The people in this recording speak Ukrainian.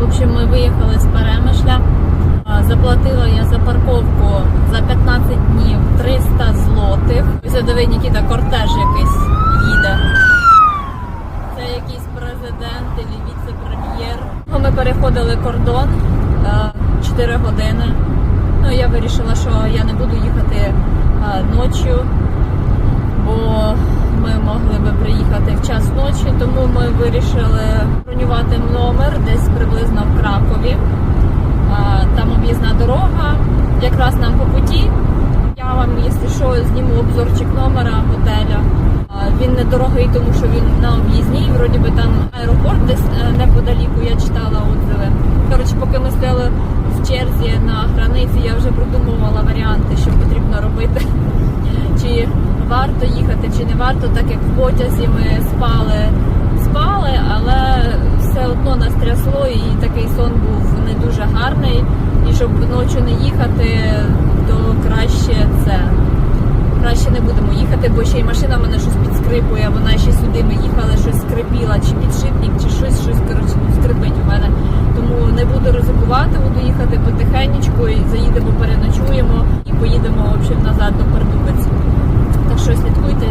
В общем, ми виїхали з Перемишля. Заплатила я за парковку за 15 днів 300 злотих. Диви, Нікіта, кортеж якийсь їде. Це якийсь президент і віце-прем'єр. Ми переходили кордон 4 години. Ну, я вирішила, що я не буду їхати ночі, бо ми могли би приїхати в час ночі, тому ми вирішили бронювати номер десь Кракові. Там об'їзна дорога, якраз нам по путі. Я вам, якщо що, зніму обзорчик номера готеля. А, Він недорогий, тому що він на об'їзній. Вроді би там аеропорт десь е, неподаліку, я читала отзиви. Коротше, поки ми стояли в черзі на границі, я вже продумувала варіанти, що потрібно робити. Чи варто їхати, чи не варто, так як в потязі ми спали, Трясло і такий сон був не дуже гарний. І щоб ночі не їхати, то краще це. Краще не будемо їхати, бо ще й машина в мене щось підскрипує, вона ще сюди ми їхали, щось скрипіла, чи підшипник, чи щось, щось коротше, ну, скрипить у мене. Тому не буду ризикувати, буду їхати потихенечку, і заїдемо, переночуємо і поїдемо в назад до Пердубиці. Так що слідкуйте.